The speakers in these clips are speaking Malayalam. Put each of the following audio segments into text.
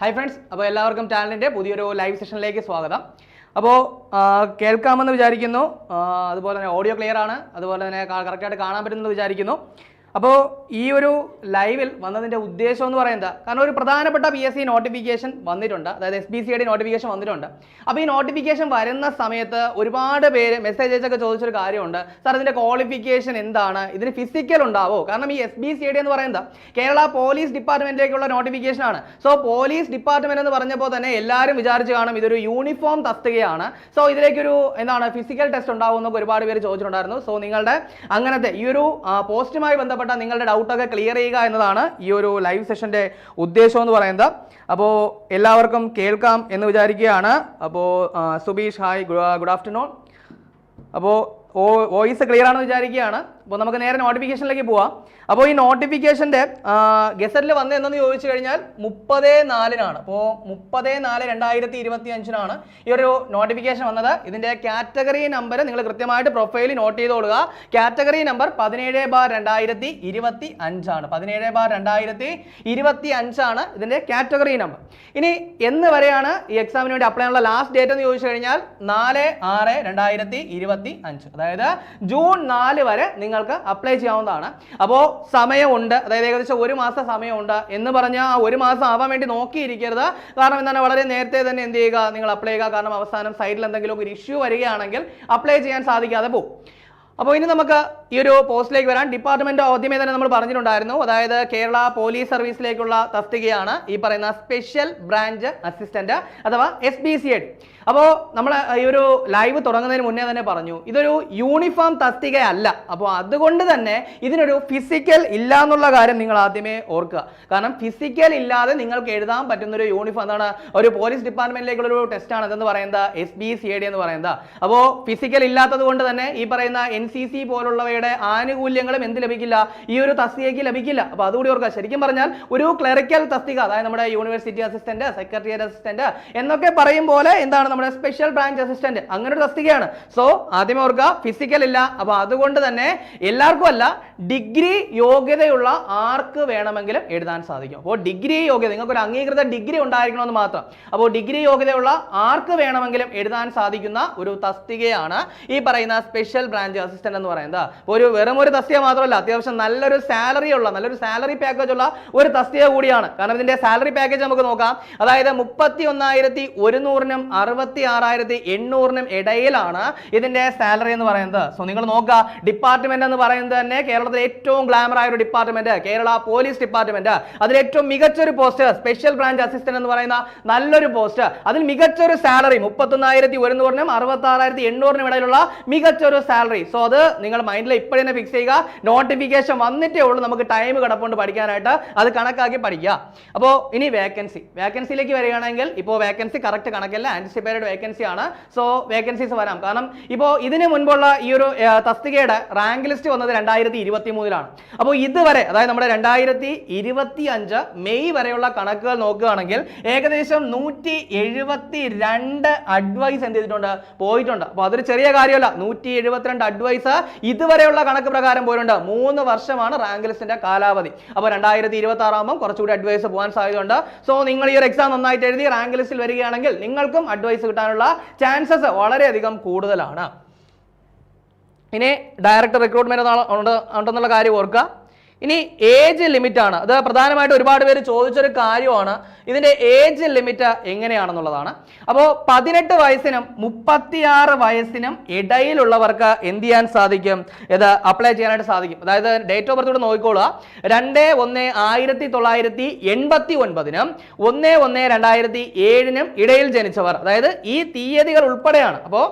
ഹായ് ഫ്രണ്ട്സ് അപ്പോൾ എല്ലാവർക്കും ചാനലിന്റെ പുതിയൊരു ലൈവ് സെഷനിലേക്ക് സ്വാഗതം. അപ്പോൾ കേൾക്കാമെന്ന് വിചാരിക്കുന്നു. അതുപോലെ തന്നെ ഓഡിയോ ക്ലിയർ ആണ്. അതുപോലെ തന്നെ കറക്റ്റായിട്ട് കാണാൻ പറ്റുമെന്ന് വിചാരിക്കുന്നു. അപ്പോൾ ഈ ഒരു ലൈവിൽ വന്നതിന്റെ ഉദ്ദേശം എന്ന് പറയുന്നത് കാരണം ഒരു പ്രധാനപ്പെട്ട പി എസ് സി നോട്ടിഫിക്കേഷൻ വന്നിട്ടുണ്ട്. അതായത് എസ് ബി സിയുടെ നോട്ടിഫിക്കേഷൻ വന്നിട്ടുണ്ട്. അപ്പോൾ ഈ നോട്ടിഫിക്കേഷൻ വരുന്ന സമയത്ത് ഒരുപാട് പേര് മെസ്സേജ് അയച്ചൊക്കെ ചോദിച്ചൊരു കാര്യമുണ്ട്. സാർ ഇതിന്റെ ക്വാളിഫിക്കേഷൻ എന്താണ്? ഇതിന് ഫിസിക്കൽ ഉണ്ടാവോ? കാരണം ഈ എസ് ബി സി ഡി എന്ന് പറയുന്നത് കേരള പോലീസ് ഡിപ്പാർട്ട്മെന്റിലേക്കുള്ള നോട്ടിഫിക്കേഷൻ ആണ്. സോ പോലീസ് ഡിപ്പാർട്ട്മെന്റ് എന്ന് പറഞ്ഞപ്പോൾ തന്നെ എല്ലാവരും വിചാരിച്ച് കാണും ഇതൊരു യൂണിഫോം തസ്തികയാണ്. സോ ഇതിലേക്കൊരു എന്താണ് ഫിസിക്കൽ ടെസ്റ്റ് ഉണ്ടാവുമെന്നൊക്കെ ഒരുപാട് പേര് ചോദിച്ചിട്ടുണ്ടായിരുന്നു. സോ നിങ്ങളുടെ അങ്ങനത്തെ ഈ ഒരു പോസ്റ്റുമായി ബന്ധപ്പെട്ട നിങ്ങളുടെ ഡൗട്ടൊക്കെ ക്ലിയർ ചെയ്യുക എന്നതാണ് ഈ ഒരു ലൈവ് സെഷന്റെ ഉദ്ദേശം എന്ന് പറയുന്നത്. അപ്പോൾ എല്ലാവർക്കും കേൾക്കാം എന്ന് വിചാരിക്കുകയാണ്. അപ്പോൾ സുബീഷ് ഹായ് ഗുഡ് ആഫ്റ്റർനൂൺ. അപ്പോൾ വോയിസ് ക്ലിയർ ആണെന്ന് വിചാരിക്കുകയാണ്. അപ്പോൾ നമുക്ക് നേരെ നോട്ടിഫിക്കേഷനിലേക്ക് പോവാം. അപ്പോൾ ഈ നോട്ടിഫിക്കേഷന്റെ ഗസറ്റിൽ വന്നത് എന്തെന്ന് ചോദിച്ചു കഴിഞ്ഞാൽ മുപ്പത് നാലിനാണ് അപ്പോൾ മുപ്പത് നാല് രണ്ടായിരത്തി ഇരുപത്തി അഞ്ചിനാണ് ഈ ഒരു നോട്ടിഫിക്കേഷൻ വന്നത്. ഇതിന്റെ കാറ്റഗറി നമ്പർ നിങ്ങൾ കൃത്യമായിട്ട് പ്രൊഫൈൽ നോട്ട് ചെയ്തോളുക കാറ്റഗറി നമ്പർ പതിനേഴ് ബാർ രണ്ടായിരത്തി ഇരുപത്തി അഞ്ചാണ് പതിനേഴ് ബാർ രണ്ടായിരത്തി ഇരുപത്തി അഞ്ചാണ് ഇതിന്റെ കാറ്റഗറി നമ്പർ ഇനി എന്ന് വരെയാണ് ഈ എക്സാമിന് വേണ്ടി അപ്ലൈ ചെയ്യാനുള്ള ലാസ്റ്റ് ഡേറ്റ് എന്ന് ചോദിച്ചു കഴിഞ്ഞാൽ നാല് ആറ് രണ്ടായിരത്തി ഇരുപത്തി അഞ്ച് അതായത് ജൂൺ നാല് വരെ നിങ്ങൾക്ക് അപ്ലൈ ചെയ്യാവുന്നതാണ്. അപ്പോൾ സമയമുണ്ട്. അതായത് ഏകദേശം ഒരു മാസം സമയമുണ്ട് എന്ന് പറഞ്ഞാൽ ഒരു മാസം ആവാൻ വേണ്ടി നോക്കിയിരിക്കരുത്. കാരണം എന്താണ്? വളരെ നേരത്തെ തന്നെ എന്ത് ചെയ്യുക? നിങ്ങൾ അപ്ലൈ ചെയ്യുക. കാരണം അവസാനം സൈഡിൽ എന്തെങ്കിലും ഒരു ഇഷ്യൂ വരികയാണെങ്കിൽ അപ്ലൈ ചെയ്യാൻ സാധിക്കാതെ പോകും അപ്പോൾ ഇനി നമുക്ക് ഈ ഒരു പോസ്റ്റിലേക്ക് വരാൻ ഡിപ്പാർട്ട്മെന്റ് ആദ്യമേ തന്നെ നമ്മൾ പറഞ്ഞിട്ടുണ്ടായിരുന്നു. അതായത് കേരള പോലീസ് സർവീസിലേക്കുള്ള തസ്തികയാണ് ഈ പറയുന്ന സ്പെഷ്യൽ ബ്രാഞ്ച് അസിസ്റ്റന്റ് അഥവാ എസ് ബി സി എഡ് അപ്പോൾ നമ്മൾ ഈ ഒരു ലൈവ് തുടങ്ങുന്നതിന് മുന്നേ തന്നെ പറഞ്ഞു. ഇതൊരു യൂണിഫോം തസ്തികയല്ല. അപ്പോൾ അതുകൊണ്ട് തന്നെ ഇതിനൊരു ഫിസിക്കൽ ഇല്ല എന്നുള്ള കാര്യം നിങ്ങൾ ആദ്യമേ ഓർക്കുക. കാരണം ഫിസിക്കൽ ഇല്ലാതെ നിങ്ങൾക്ക് എഴുതാൻ പറ്റുന്ന ഒരു യൂണിഫോം എന്താണ്? ഒരു പോലീസ് ഡിപ്പാർട്ട്മെന്റിലേക്കുള്ള ഒരു ടെസ്റ്റാണ് ഇതെന്ന് പറയുന്നത് S B C A D എന്ന് പറയുന്നത്. അപ്പോൾ ഫിസിക്കൽ ഇല്ലാത്തത് കൊണ്ട് തന്നെ ഈ പറയുന്ന എൻ സി സി പോലുള്ളവയുടെ ആനുകൂല്യങ്ങളും എന്ത് ലഭിക്കില്ല? ഈ ഒരു തസ്തികയ്ക്ക് ലഭിക്കില്ല. അപ്പോൾ അതുകൂടി ഓർക്കുക. ശരിക്കും പറഞ്ഞാൽ ഒരു ക്ലറിക്കൽ തസ്തിക അതായത് നമ്മുടെ യൂണിവേഴ്സിറ്റി അസിസ്റ്റന്റ് സെക്രട്ടറിയേറ്റ് അസിസ്റ്റന്റ് എന്നൊക്കെ പറയും പോലെ എന്താണ് നമ്മുടെ സ്പെഷ്യൽ ബ്രാഞ്ച് അസിസ്റ്റന്റ് അങ്ങനെ ഒരു തസ്തികയാണ്. സോ ആദ്യമേ ഓർക്കുക ഫിസിക്കൽ ഇല്ല. അപ്പോൾ അതുകൊണ്ട് തന്നെ എല്ലാവർക്കും അല്ല ഡിഗ്രി യോഗ്യതയുള്ള ആർക്ക് വേണമെങ്കിലും എഴുതാൻ സാധിക്കും. അപ്പോൾ ഡിഗ്രി യോഗ്യത നിങ്ങൾക്ക് ഒരു അംഗീകൃത ഡിഗ്രി ഉണ്ടായിരിക്കണമെന്ന് മാത്രം. അപ്പോൾ ഡിഗ്രി യോഗ്യതയുള്ള ആർക്ക് വേണമെങ്കിലും എഴുതാൻ സാധിക്കുന്ന ഒരു തസ്തികയാണ് ഈ പറയുന്ന സ്പെഷ്യൽ ബ്രാഞ്ച് അസിസ്റ്റന്റ് എന്ന് പറയുന്നത്. ഒരു വെറും ഒരു തസ്തിക മാത്രമല്ല അത്യാവശ്യം നല്ലൊരു സാലറി ഉള്ള നല്ലൊരു സാലറി പാക്കേജ് ഉള്ള ഒരു തസ്തിക കൂടിയാണ്. കാരണം ഇതിന്റെ സാലറി പാക്കേജ് നമുക്ക് നോക്കാം. അതായത് മുപ്പത്തി ഒന്നായിരത്തി ഒരുന്നൂറിനും അറുപത്തി ആറായിരത്തി എണ്ണൂറിനും ഇടയിലാണ് ഇതിന്റെ സാലറി എന്ന് പറയുന്നത്. സോ നിങ്ങൾ നോക്കുക ഡിപ്പാർട്ട്മെന്റ് എന്ന് പറയുന്നത് തന്നെ കേരളത്തിലെ ഏറ്റവും ഗ്ലാമർ ആയ ഒരു ഡിപ്പാർട്ട്മെന്റ് കേരള പോലീസ് ഡിപ്പാർട്ട്മെന്റ് അതിൽ ഏറ്റവും മികച്ചൊരു പോസ്റ്റ് സ്പെഷ്യൽ ബ്രാഞ്ച് അസിസ്റ്റന്റ് എന്ന് പറയുന്ന നല്ലൊരു പോസ്റ്റ് അതിൽ മികച്ചൊരു സാലറി മുപ്പത്തൊന്നായിരത്തി ഒരുന്നൂറിനും അറുപത്തി ആറായിരത്തി എണ്ണൂറിനും ഇടയിലുള്ള മികച്ചൊരു സാലറി സോ അത് നിങ്ങൾ മൈൻഡിൽ ഇപ്പോഴേ ഫിക്സ് ചെയ്യുക. നോട്ടിഫിക്കേഷൻ വന്നിട്ടേ ഉള്ളൂ നമുക്ക് ടൈം കിടപ്പുണ്ട് പഠിക്കാനായിട്ട്. അത് കണക്കാക്കി പഠിക്കുക. അപ്പോൾ ഇനി വേക്കൻസി വേക്കൻസിയിലേക്ക് വരികയാണെങ്കിൽ ഇപ്പോൾ വേക്കൻസി കറക്റ്റ് കണക്കല്ല. ആന്റിസിപ്പേറ്റഡ് വേക്കൻസി ആണ്. സോ വേക്കൻസീസ് വരാം. കാരണം ഇപ്പോൾ ഇതിന് മുൻപുള്ള ഈ ഒരു തസ്തികയുടെ റാങ്ക് ലിസ്റ്റ് വന്നത് രണ്ടായിരത്തി ഇരുപത്തി മൂന്നിലാണ് അപ്പോൾ ഇതുവരെ അതായത് നമ്മുടെ രണ്ടായിരത്തി ഇരുപത്തി അഞ്ച് മെയ് വരെയുള്ള കണക്കുകൾ നോക്കുകയാണെങ്കിൽ ഏകദേശം നൂറ്റി എഴുപത്തി രണ്ട് അഡ്വൈസ് എന്ത് ചെയ്തിട്ടുണ്ട് പോയിട്ടുണ്ട്. അപ്പോൾ അതൊരു ചെറിയ കാര്യമല്ല. നൂറ്റി എഴുപത്തിരണ്ട് അഡ്വൈസ് ഇതുവരെയുള്ള കണക്ക് പ്രകാരം പോയിട്ടുണ്ട്. മൂന്ന് വർഷമാണ് റാങ്ക് ലിസ്റ്റിന്റെ കാലാവധി. അപ്പോൾ രണ്ടായിരത്തി ഇരുപത്തി ആറാകുമ്പോൾ കുറച്ചുകൂടി അഡ്വൈസ് പോകാൻ സാധ്യതയുണ്ട്. സോ നിങ്ങൾ ഈ ഒരു എക്സാം നന്നായിട്ട് എഴുതി റാങ്ക് ലിസ്റ്റിൽ വരികയാണെങ്കിൽ നിങ്ങൾക്കും അഡ്വൈസ് കിട്ടാനുള്ള ചാൻസസ് വളരെയധികം കൂടുതലാണ്. ഇനി ഡയറക്റ്റ് റിക്രൂട്ട്മെന്റ് ഉണ്ടെന്നുള്ള കാര്യം ഓർക്കുക. ഇനി ഏജ് ലിമിറ്റ് ആണ്. അത് പ്രധാനമായിട്ട് ഒരുപാട് പേര് ചോദിച്ചൊരു കാര്യമാണ്. ഇതിന്റെ ഏജ് ലിമിറ്റ് എങ്ങനെയാണെന്നുള്ളതാണ്. അപ്പോൾ പതിനെട്ട് വയസ്സിനും മുപ്പത്തിയാറ് വയസ്സിനും ഇടയിലുള്ളവർക്ക് എന്ത് ചെയ്യാൻ സാധിക്കും? ഇത് അപ്ലൈ ചെയ്യാനായിട്ട് സാധിക്കും. അതായത് ഡേറ്റ് ഓഫ് ബർത്ത് കൂടെ നോക്കിക്കോളുക. രണ്ട് ഒന്ന് ആയിരത്തി തൊള്ളായിരത്തി എൺപത്തി ഒൻപതിനും ഒന്ന് ഒന്ന് രണ്ടായിരത്തി ഏഴിനും ഇടയിൽ ജനിച്ചവർ. അതായത് ഈ തീയതികൾ ഉൾപ്പെടെയാണ്. അപ്പോൾ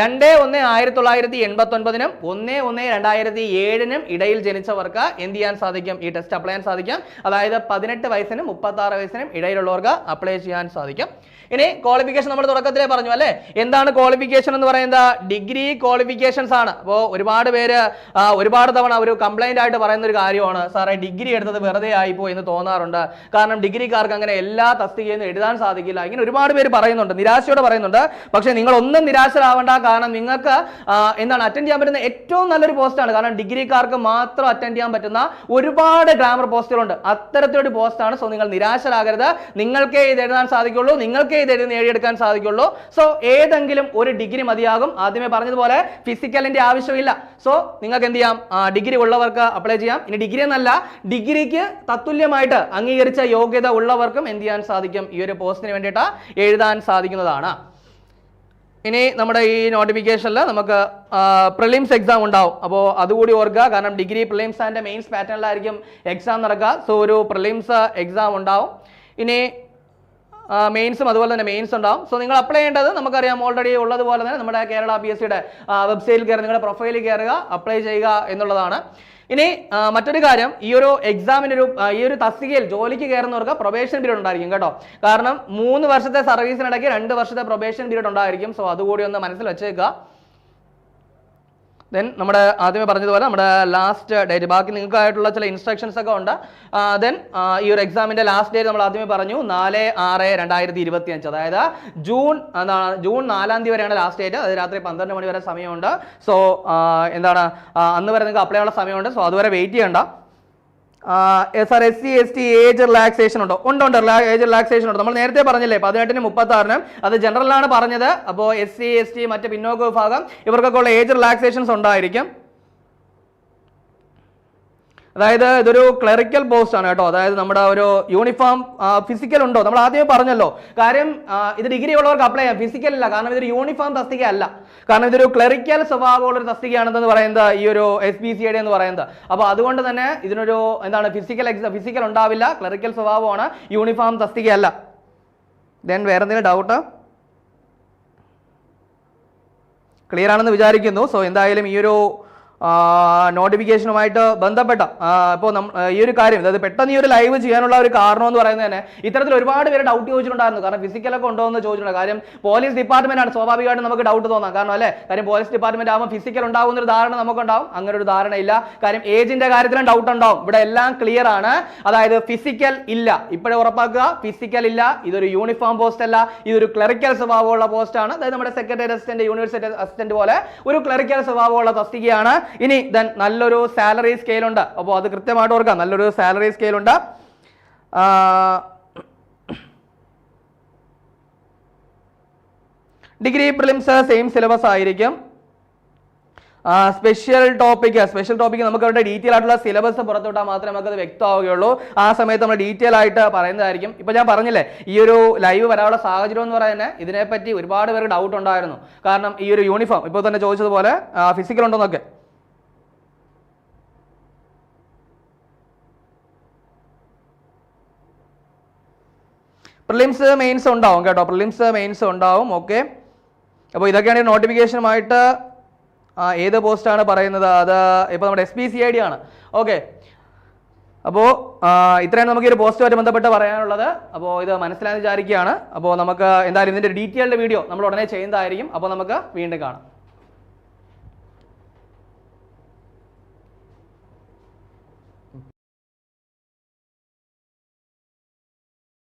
രണ്ട് ഒന്ന് ആയിരത്തി തൊള്ളായിരത്തി എൺപത്തി ഒൻപതിനും ഒന്ന് ഒന്ന് രണ്ടായിരത്തി ഏഴിനും ഇടയിൽ ജനിച്ചവർക്ക് എന്ത് ചെയ്യാൻ സാധിക്കും. ഈ ടെസ്റ്റ് അപ്ലൈ ചെയ്യാൻ സാധിക്കും. അതായത് പതിനെട്ട് വയസ്സിനും മുപ്പത്തി ആറ് വയസ്സിനും ഇടയിലുള്ളവർക്ക് അപ്ലൈ ചെയ്യാൻ സാധിക്കും. ഇനി ക്വാളിഫിക്കേഷൻ നമ്മൾ തുടക്കത്തിലേ പറഞ്ഞു അല്ലേ? എന്താണ് ക്വാളിഫിക്കേഷൻ എന്ന് പറയുന്നത്? ഡിഗ്രി ക്വാളിഫിക്കേഷൻസ് ആണ്. അപ്പോൾ ഒരുപാട് പേര് ഒരുപാട് തവണ ഒരു കംപ്ലൈന്റ് ആയിട്ട് പറയുന്ന ഒരു കാര്യമാണ്. സാറേ ഡിഗ്രി എടുത്തത് വെറുതെ ആയിപ്പോയി എന്ന് തോന്നാറുണ്ട്. കാരണം ഡിഗ്രിക്കാർക്ക് അങ്ങനെ എല്ലാ തസ്തികയും എഴുതാൻ സാധിക്കില്ല. ഇങ്ങനെ ഒരുപാട് പേര് പറയുന്നുണ്ട്. നിരാശയോടെ പറയുന്നുണ്ട്. പക്ഷേ നിങ്ങൾ ഒന്നും നിരാശരാവേണ്ട. കാരണം നിങ്ങൾക്ക് എന്താണ് അറ്റൻഡ് ചെയ്യാൻ പറ്റുന്ന ഏറ്റവും നല്ലൊരു പോസ്റ്റാണ് കാരണം ഡിഗ്രിക്കാർക്ക് മാത്രം അറ്റൻഡ് ചെയ്യാൻ പറ്റുന്ന ഒരുപാട് ഗ്രാമർ പോസ്റ്റുകളുണ്ട് അത്തരത്തിലൊരു പോസ്റ്റാണ് സോ നിങ്ങൾ നിരാശരാകരുത്. നിങ്ങൾക്കേ ഇത് എഴുതാൻ സാധിക്കുള്ളൂ. നിങ്ങൾക്കേ എഴുതി നേടിയെടുക്കാൻ സാധിക്കുള്ളൂ. സോ ഏതെങ്കിലും ഒരു ഡിഗ്രി മതിയാകും. ആദ്യമേ പറഞ്ഞതുപോലെ ഫിസിക്കലിന്റെ ആവശ്യമില്ല. സോ നിങ്ങൾക്ക് എന്ത് ചെയ്യാം? ഡിഗ്രി ഉള്ളവർക്ക് അപ്ലൈ ചെയ്യാം. ഇനി ഡിഗ്രി എന്നല്ല ഡിഗ്രിക്ക് തത്തുല്യമായിട്ട് അംഗീകരിച്ച യോഗ്യത ഉള്ളവർക്കും എന്ത് ചെയ്യാൻ സാധിക്കും? ഈ ഒരു പോസ്റ്റിന് വേണ്ടിയിട്ട് എഴുതാൻ സാധിക്കുന്നതാണ്. ഇനി നമ്മുടെ ഈ നോട്ടിഫിക്കേഷനിൽ നമുക്ക് പ്രിലിംസ് എക്സാം ഉണ്ടാവും. അപ്പോൾ അതുകൂടി ഓർക്കുക. കാരണം ഡിഗ്രി പ്രിലിംസ് ആൻഡ് മെയിൻസ് പാറ്റേണിലായിരിക്കും എക്സാം നടക്കുക. സോ ഒരു പ്രിലിംസ് എക്സാം ഉണ്ടാവും. ഇനി മെയിൻസും അതുപോലെ തന്നെ മെയിൻസ് ഉണ്ടാവും. സോ നിങ്ങൾ അപ്ലൈ ചെയ്യേണ്ടത് നമുക്കറിയാം ഓൾറെഡി ഉള്ളതുപോലെ തന്നെ നമ്മുടെ കേരള പി എസ് സിയുടെ വെബ്സൈറ്റിൽ കയറി നിങ്ങളുടെ പ്രൊഫൈലിൽ കയറുക അപ്ലൈ ചെയ്യുക എന്നുള്ളതാണ്. ഇനി മറ്റൊരു കാര്യം ഈ ഒരു എക്സാമിന് ഒരു ഈ ഒരു തസ്തികയിൽ ജോലിക്ക് കയറുന്നവർക്ക് പ്രൊബേഷൻ പീരീഡ് ഉണ്ടായിരിക്കും കേട്ടോ. കാരണം മൂന്ന് വർഷത്തെ സർവീസിനിടയ്ക്ക് രണ്ട് വർഷത്തെ പ്രൊബേഷൻ പീരീഡ് ഉണ്ടായിരിക്കും. സോ അതുകൂടി ഒന്ന് മനസ്സിൽ വെച്ചേക്കുക. ദെൻ നമ്മുടെ ആദ്യമേ പറഞ്ഞതുപോലെ നമ്മുടെ ലാസ്റ്റ് ഡേറ്റ് ബാക്കി നിങ്ങൾക്കായിട്ടുള്ള ചില ഇൻസ്ട്രക്ഷൻസ് ഒക്കെ ഉണ്ട്. ദെൻ ഈ ഒരു എക്സാമിന്റെ ലാസ്റ്റ് ഡേറ്റ് നമ്മൾ ആദ്യമേ പറഞ്ഞു. നാല് ആറ് രണ്ടായിരത്തി ഇരുപത്തി അഞ്ച് അതായത് ജൂൺ എന്താണ് ജൂൺ നാലാം തീയതി വരെയാണ് ലാസ്റ്റ് ഡേറ്റ് അത് രാത്രി പന്ത്രണ്ട് മണി വരെ സമയമുണ്ട്. സോ എന്താണ് അന്ന് വരെ നിങ്ങൾക്ക് അപ്ലൈ ചെയ്യാനുള്ള സമയമുണ്ട്. സോ അതുവരെ വെയിറ്റ് ചെയ്യണ്ട. Sir S C S T age relaxation ഉണ്ടോ? ഉണ്ടോ ഏജ് റിലാക്സേഷൻ ഉണ്ടോ. നമ്മൾ നേരത്തെ പറഞ്ഞില്ലേ പതിനെട്ടിന് മുപ്പത്തി ആറിന് അത് ജനറലാണ് പറഞ്ഞത്. അപ്പോൾ എസ് സി എസ് ടി മറ്റ് പിന്നോക്ക വിഭാഗം ഇവർക്കൊക്കെ ഉള്ള ഏജ് റിലാക്സേഷൻസ് ഉണ്ടായിരിക്കും. അതായത് ഇതൊരു ക്ലറിക്കൽ പോസ്റ്റ് ആണ് കേട്ടോ. അതായത് നമ്മുടെ ഒരു യൂണിഫോം ഫിസിക്കൽ ഉണ്ടോ? നമ്മൾ ആദ്യമേ പറഞ്ഞല്ലോ. കാര്യം ഇത് ഡിഗ്രി ഉള്ളവർക്ക് അപ്ലൈ ചെയ്യാം. ഫിസിക്കൽ അല്ല കാരണം ഇതൊരു യൂണിഫോം തസ്തിക അല്ല കാരണം ഇതൊരു ക്ലറിക്കൽ സ്വഭാവമുള്ള ഒരു തസ്തികയാണെന്ന് പറയുന്നത് ഈ ഒരു എസ് ബി സിയുടെ എന്ന് പറയുന്നത്. അപ്പോൾ അതുകൊണ്ട് തന്നെ ഇതിനൊരു എന്താണ് ഫിസിക്കൽ എക്സാം ഫിസിക്കൽ ഉണ്ടാവില്ല. ക്ലറിക്കൽ സ്വഭാവമാണ്. യൂണിഫോം തസ്തികയല്ല. ദെൻ വേറെ എന്തെങ്കിലും ഡൗട്ട് ക്ലിയർ ആണെന്ന് വിചാരിക്കുന്നു. സോ എന്തായാലും ഈ ഒരു നോട്ടിഫിക്കേഷനുമായിട്ട് ബന്ധപ്പെട്ട ഇപ്പോൾ ഈ ഒരു കാര്യം അതായത് പെട്ടെന്ന് ഈ ഒരു ലൈവ് ചെയ്യാനുള്ള ഒരു കാരണം എന്ന് പറയുന്നത് തന്നെ ഇത്തരത്തിൽ ഒരുപാട് പേര് ഡൗട്ട് ചോദിച്ചിട്ടുണ്ടായിരുന്നു. കാരണം ഫിസിക്കലൊക്കെ ഉണ്ടോ എന്ന് ചോദിച്ചിട്ടുണ്ട് കാര്യം പോലീസ് ഡിപ്പാർട്ട്മെന്റ് ആണ്. സ്വാഭാവികമായിട്ടും നമുക്ക് ഡൗട്ട് തോന്നാം. കാരണം അല്ലേ? കാര്യം പോലീസ് ഡിപ്പാർട്ട്മെന്റ് ആകുമ്പോൾ ഫിസിക്കൽ ഉണ്ടാകുന്ന ഒരു ധാരണ നമുക്ക് ഉണ്ടാവും അങ്ങനെ ഒരു ധാരണയില്ല കാര്യം ഏജിന്റെ കാര്യത്തിലും ഡൗട്ട് ഉണ്ടാവും. ഇവിടെ എല്ലാം ക്ലിയർ ആണ്. അതായത് ഫിസിക്കൽ ഇല്ല. ഇപ്പോഴേ ഉറപ്പാക്കുക. ഫിസിക്കൽ ഇല്ല. ഇതൊരു യൂണിഫോം പോസ്റ്റ് അല്ല. ഇതൊരു ക്ലറിക്കൽ സ്വഭാവമുള്ള പോസ്റ്റ് ആണ്. അതായത് നമ്മുടെ സെക്രട്ടറി അസിസ്റ്റന്റ് യൂണിവേഴ്സിറ്റി അസിസ്റ്റന്റ് പോലെ ഒരു ക്ലറിക്കൽ സ്വഭാവമുള്ള തസ്തികയാണ്. ഇനി ദെൻ നല്ലൊരു സാലറി സ്കെയിൽ ഉണ്ട്. അപ്പോൾ അത് കൃത്യമായിട്ട് ഓർക്കാം നല്ലൊരു സാലറി സ്കെയിൽ ഉണ്ട്. ഡിഗ്രി പ്രിലിംസ് സെയിം സിലബസ് ആയിരിക്കും. സ്പെഷ്യൽ ടോപ്പിക് സ്പെഷ്യൽ ടോപ്പിക് നമുക്ക് അവരുടെ ഡീറ്റെയിൽ ആയിട്ടുള്ള സിലബസ് പുറത്തുവിട്ടാൽ മാത്രമേ നമുക്കത് വ്യക്തമാവുകയുള്ളൂ. ആ സമയത്ത് നമ്മൾ ഡീറ്റെയിൽ ആയിട്ട് പറയുന്നതായിരിക്കും. ഇപ്പം ഞാൻ പറഞ്ഞില്ലേ ഈ ഒരു ലൈവ് വരാനുള്ള സാഹചര്യം എന്ന് പറയുന്നത് ഇതിനെപ്പറ്റി ഒരുപാട് പേർക്ക് ഡൗട്ട് ഉണ്ടായിരുന്നു. കാരണം ഈ ഒരു യൂണിഫോം ഇപ്പോൾ തന്നെ ചോദിച്ചതുപോലെ ഫിസിക്കൽ ഉണ്ടോന്നൊക്കെ പ്രിലിംസ് മെയിൻസ് ഉണ്ടാവും കേട്ടോ. പ്രിലിംസ് മെയിൻസ് ഉണ്ടാവും. ഓക്കെ അപ്പോൾ ഇതൊക്കെയാണ് നോട്ടിഫിക്കേഷനുമായിട്ട് ഏത് പോസ്റ്റാണ് പറയുന്നത്? അത് ഇപ്പോൾ നമ്മുടെ S P C I D ആണ്. ഓക്കെ അപ്പോൾ ഇത്രയാണ് നമുക്ക് ഒരു പോസ്റ്റുമായിട്ട് ബന്ധപ്പെട്ട് പറയാനുള്ളത്. അപ്പോൾ ഇത് മനസ്സിലാക്കി വിചാരിക്കുകയാണ്. അപ്പോൾ നമുക്ക് എന്തായാലും ഇതിന്റെ ഡീറ്റെയിൽഡ് വീഡിയോ നമ്മൾ ഉടനെ ചെയ്യുന്നതായിരിക്കും. അപ്പോൾ നമുക്ക് വീണ്ടും കാണാം.